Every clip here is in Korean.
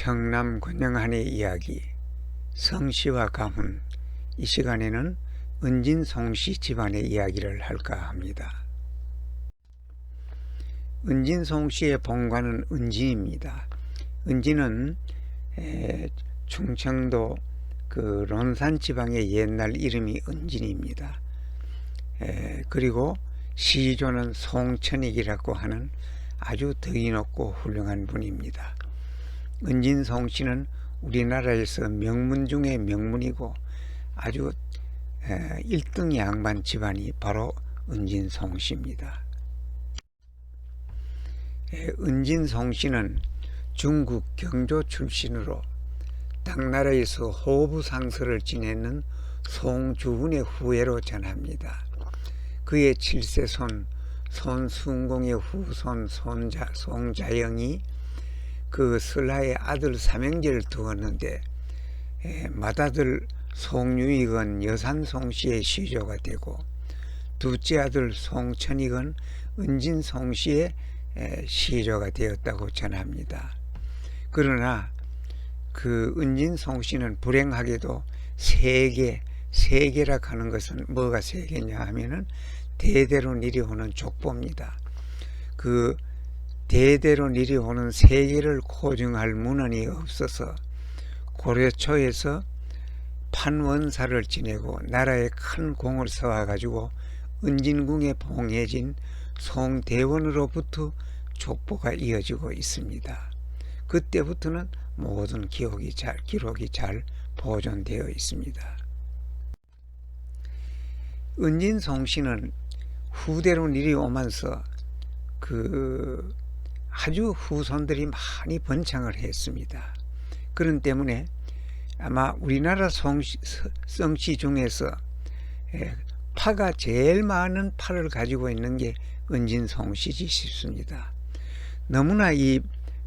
청남 권영한의 이야기 성씨와 가문 이 시간에는 은진 송씨 집안의 이야기를 할까 합니다. 은진 송씨의 본관은 은진입니다. 에, 충청도 그 론산 지방의 옛날 이름이 은진입니다. 에, 그리고 시조는 송천익이라고 하는 아주 덕이 높고 훌륭한 분입니다. 은진송 씨는 우리나라에서 명문 중의 명문이고 아주 에, 1등 양반 집안이 바로 은진송 씨입니다. 에, 은진송 씨는 중국 경조 출신으로 당나라에서 호부 상서를 지내는 송주훈의 후예로 전합니다. 그의 칠세손 손순공의 후손 손자, 송자영이 그 설하의 아들 삼형제를 두었는데 에, 맏아들 송유익은 여산송씨의 시조가 되고 둘째 아들 송천익은 은진송씨의 에, 시조가 되었다고 전합니다. 그러나 그 은진송씨는 불행하게도 세계 세계라 하는 것은 뭐가 세계냐 하면은 대대로 내려오는 족보입니다. 그 대대로 내려오는 세계를 고증할 문헌이 없어서 고려 초에서 판원사를 지내고 나라에 큰 공을 세워 가지고 은진궁에 봉해진 송대원으로부터 족보가 이어지고 있습니다. 그때부터는 모든 기록이 잘 기록이 잘 보존되어 있습니다. 은진송 씨는 후대로 내려오면서 그 아주 후손들이 많이 번창을 했습니다. 그런 때문에 아마 우리나라 성씨, 성씨 중에서 에, 파가 제일 많은 파를 가지고 있는 게 은진송씨지 싶습니다. 너무나 이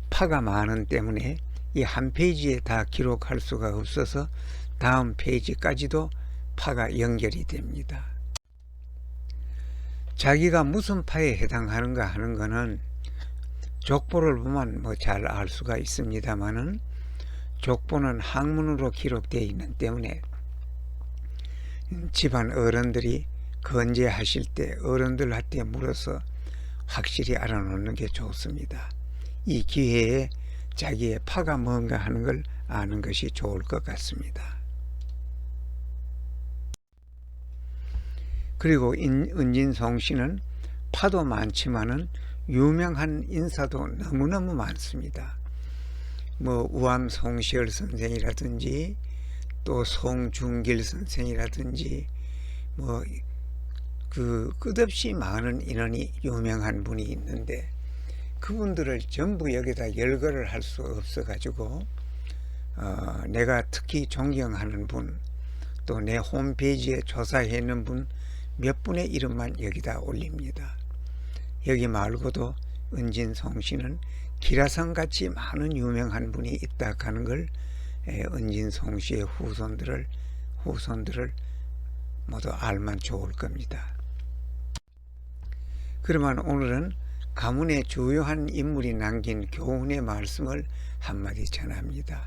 파가 많은 때문에 이 한 페이지에 다 기록할 수가 없어서 다음 페이지까지도 파가 연결이 됩니다. 자기가 무슨 파에 해당하는가 하는 것은 족보를 보면 뭐 잘 알 수가 있습니다만은 족보는 학문으로 기록되어 있는 때문에 집안 어른들이 건재하실 때 어른들한테 물어서 확실히 알아놓는 게 좋습니다. 이 기회에 자기의 파가 뭔가 하는 걸 아는 것이 좋을 것 같습니다. 그리고 은진송 씨는 파도 많지만은 유명한 인사도 너무너무 많습니다. 뭐 우암 송시열 선생이라든지 또 송중길 선생이라든지 뭐 그 끝없이 많은 인원이 유명한 분이 있는데 그분들을 전부 여기다 열거를 할 수 없어 가지고 어, 내가 특히 존경하는 분 또 내 홈페이지에 조사해 있는 분 몇 분의 이름만 여기다 올립니다. 여기 말고도 은진송 씨는 기라성 같이 많은 유명한 분이 있다 하는 걸 은진송 씨의 후손들을 후손들을 모두 알면 좋을 겁니다. 그러면 오늘은 가문의 주요한 인물이 남긴 교훈의 말씀을 한마디 전합니다.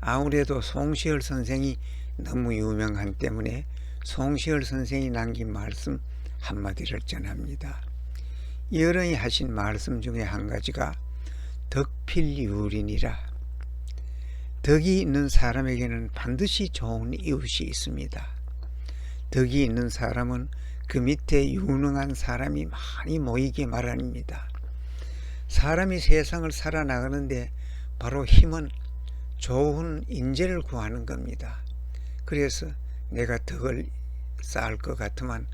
아무래도 송시열 선생이 너무 유명한 때문에 송시열 선생이 남긴 말씀 한마디를 전합니다. 여러이 하신 말씀 중에 한 가지가 덕필유린이라 덕이 있는 사람에게는 반드시 좋은 이웃이 있습니다. 덕이 있는 사람은 그 밑에 유능한 사람이 많이 모이게 마련입니다. 사람이 세상을 살아나가는데 바로 힘은 좋은 인재를 구하는 겁니다. 그래서 내가 덕을 쌓을 것 같으면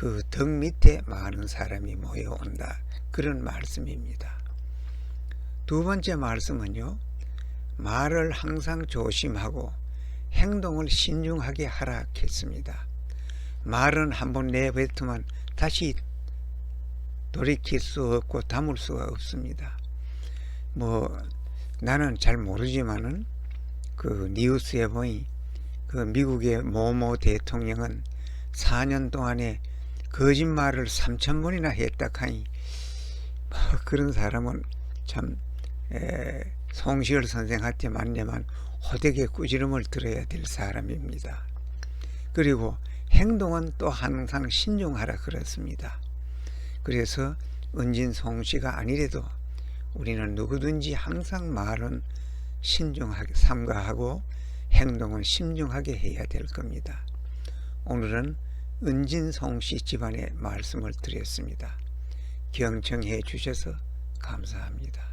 그덕 밑에 많은 사람이 모여온다. 그런 말씀입니다. 두 번째 말씀은요. 말을 항상 조심하고 행동을 신중하게 하라 했습니다. 말은 한번 내뱉으면 다시 돌이킬 수 없고 담을 수가 없습니다. 뭐 나는 잘 모르지만은 그 뉴스에 보니 그 미국의 모모 대통령은 4년 동안에 거짓말을 3천 번이나 했다 하니 뭐 그런 사람은 참 에, 송시열 선생한테 만나면 호되게 꾸지름을 들어야 될 사람입니다. 그리고 행동은 또 항상 신중하라 그랬습니다. 그래서 은진 송 씨가 아니래도 우리는 누구든지 항상 말은 신중하게 삼가하고 행동은 신중하게 해야 될 겁니다. 오늘은 은진송씨 집안의 말씀을 드렸습니다. 경청해 주셔서 감사합니다.